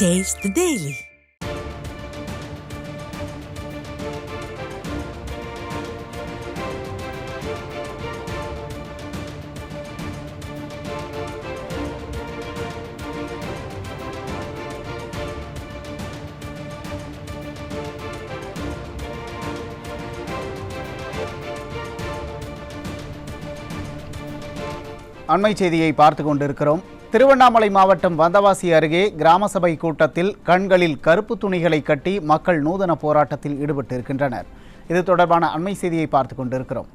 Taste the Daily. அண்மை செய்தியை பார்த்து கொண்டிருக்கிறோம் திருவண்ணாமலை மாவட்டம் வந்தவாசி அருகே கிராம சபை கூட்டத்தில் கண்களில் கருப்பு துணிகளை கட்டி மக்கள் நூதன போராட்டத்தில் ஈடுபட்டிருக்கின்றனர். இது தொடர்பான அண்மை செய்தியை பார்த்து கொண்டிருக்கிறோம்.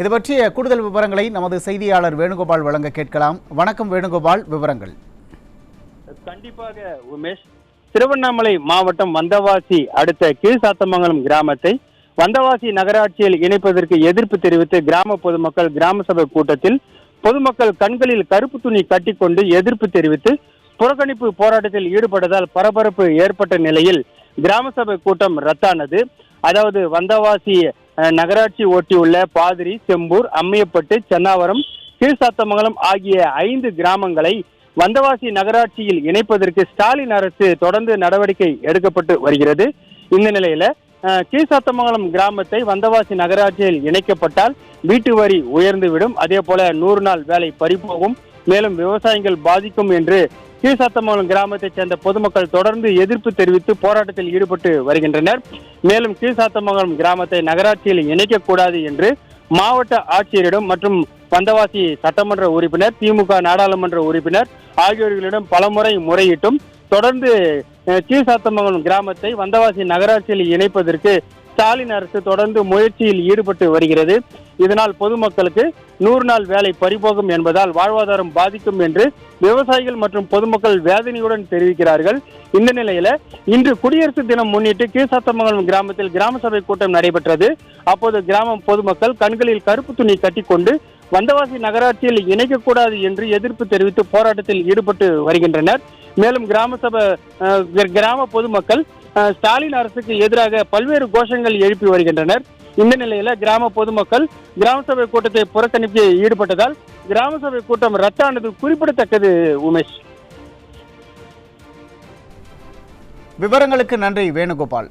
இது பற்றிய கூடுதல் விவரங்களை நமது செய்தியாளர் வேணுகோபால் வழங்க கேட்கலாம். வணக்கம் வேணுகோபால் விவரங்கள். கண்டிப்பாக உமேஷ். திருவண்ணாமலை மாவட்டம் வந்தவாசி அடுத்த கீழ்சாத்தமங்கலம் கிராமத்தை வந்தவாசி நகராட்சியில் இணைப்பதற்கு எதிர்ப்பு தெரிவித்து கிராம பொதுமக்கள் கிராம சபை கூட்டத்தில் பொதுமக்கள் கண்களில் கருப்பு துணி கட்டிக்கொண்டு எதிர்ப்பு தெரிவித்து புறக்கணிப்பு போராட்டத்தில் ஈடுபட்டதால் பரபரப்பு ஏற்பட்ட நிலையில் கிராம சபை கூட்டம் ரத்தானது. அதாவது வந்தவாசி அஹ், நகராட்சி ஒட்டியுள்ள பாதிரி செம்பூர் அம்மையப்பட்டு சென்னாவரம் கீழ்சாத்தமங்கலம் ஆகிய ஐந்து கிராமங்களை வந்தவாசி நகராட்சியில் இணைப்பதற்கு ஸ்டாலின் அரசு தொடர்ந்து நடவடிக்கை எடுக்கப்பட்டு வருகிறது. இந்த நிலையில கீழ்சாத்தமங்கலம் கிராமத்தை வந்தவாசி நகராட்சியில் இணைக்கப்பட்டால் வீட்டு வரி உயர்ந்துவிடும். அதே போல நூறு நாள் வேலை பறிபோகும். மேலும் விவசாயிகள் பாதிக்கும் என்று கீழ்சாத்தமங்கலம் கிராமத்தைச் சேர்ந்த பொதுமக்கள் தொடர்ந்து எதிர்ப்பு தெரிவித்து போராட்டத்தில் ஈடுபட்டு வருகின்றனர். மேலும் கீழ்சாத்தமங்கலம் கிராமத்தை நகராட்சியில் இணைக்கக்கூடாது என்று மாவட்ட ஆட்சியரிடம் மற்றும் வந்தவாசி சட்டமன்ற உறுப்பினர் திமுக நாடாளுமன்ற உறுப்பினர் ஆகியோர்களிடம் பலமுறை முறையிட்டும். தொடர்ந்து சீசாத்தமங்கலம் கிராமத்தை வந்தவாசி நகராட்சியில் இணைப்பதற்கு ஸ்டாலின் அரசு தொடர்ந்து முயற்சியில் ஈடுபட்டு வருகிறது. இதனால் பொதுமக்களுக்கு நூறு நாள் வேலை பறிபோகும் என்பதால் வாழ்வாதாரம் பாதிக்கும் என்று விவசாயிகள் மற்றும் பொதுமக்கள் வேதனையுடன் தெரிவிக்கிறார்கள். இந்த நிலையில இன்று குடியரசு தினம் முன்னிட்டு கீழ்சாத்தமங்கலம் கிராமத்தில் கிராம சபை கூட்டம் நடைபெற்றது. அப்போது கிராம பொதுமக்கள் கண்களில் கருப்பு துணி கட்டிக்கொண்டு வந்தவாசி நகராட்சியில் இணைக்கக்கூடாது என்று எதிர்ப்பு தெரிவித்து போராட்டத்தில் ஈடுபட்டு வருகின்றனர். மேலும் கிராம சபை கிராம பொதுமக்கள் ஸ்டாலின் அரசுக்கு எதிராக பல்வேறு கோஷங்கள் எழுப்பி வருகின்றனர். இந்த நிலையில கிராம பொதுமக்கள் கிராம சபை கூட்டத்தை புறக்கணிப்பு ஈடுபட்டதால் கிராம சபை கூட்டம் ரத்தானது குறிப்பிடத்தக்கது உமேஷ். விவரங்களுக்கு நன்றி வேணுகோபால்.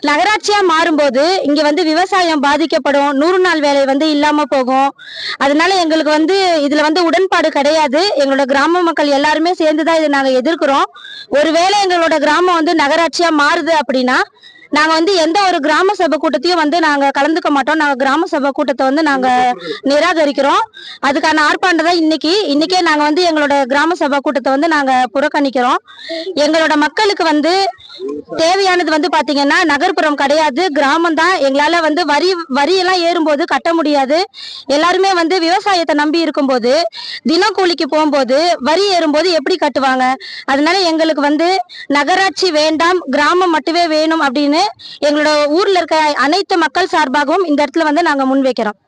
நகராட்சியா மாறும்போது இங்க வந்து விவசாயம் பாதிக்கப்படும். நூறு நாள் வேலை வந்து இல்லாம போகும். அதனால எங்களுக்கு வந்து இதுல வந்து உடன்பாடு கிடையாது. எங்களோட கிராம மக்கள் எல்லாருமே சேர்ந்துதான் இதை நாங்க எதிர்க்கிறோம். ஒருவேளை எங்களோட கிராமம் வந்து நகராட்சியா மாறுது அப்படின்னா நாங்க வந்து எந்த ஒரு கிராம சபை கூட்டத்தையும் வந்து நாங்க கலந்துக்க மாட்டோம். நாங்க கிராம சபை கூட்டத்தை வந்து நாங்க நிராகரிக்கிறோம். அதுக்கான ஆர்ப்பாட்டம் தான் இன்னைக்கு. இன்னைக்கே நாங்க வந்து எங்களோட கிராம சபை கூட்டத்தை வந்து நாங்க புறக்கணிக்கிறோம். எங்களோட மக்களுக்கு வந்து தேவையானது வந்து பாத்தீங்கன்னா நகர்ப்புறம் கிடையாது கிராமம் தான். எங்களால வந்து வரி வரி எல்லாம் ஏறும்போது கட்ட முடியாது. எல்லாருமே வந்து விவசாயத்தை நம்பி இருக்கும்போது தினக்கூலிக்கு போகும்போது வரி ஏறும்போது எப்படி கட்டுவாங்க? அதனால எங்களுக்கு வந்து நகராட்சி வேண்டாம் கிராமம் மட்டுமே வேணும் அப்படின்னு எங்களோட ஊர்ல இருக்க அனைத்து மக்கள் சார்பாகவும் இந்த இடத்துல வந்து நாங்க முன்வைக்கிறோம்.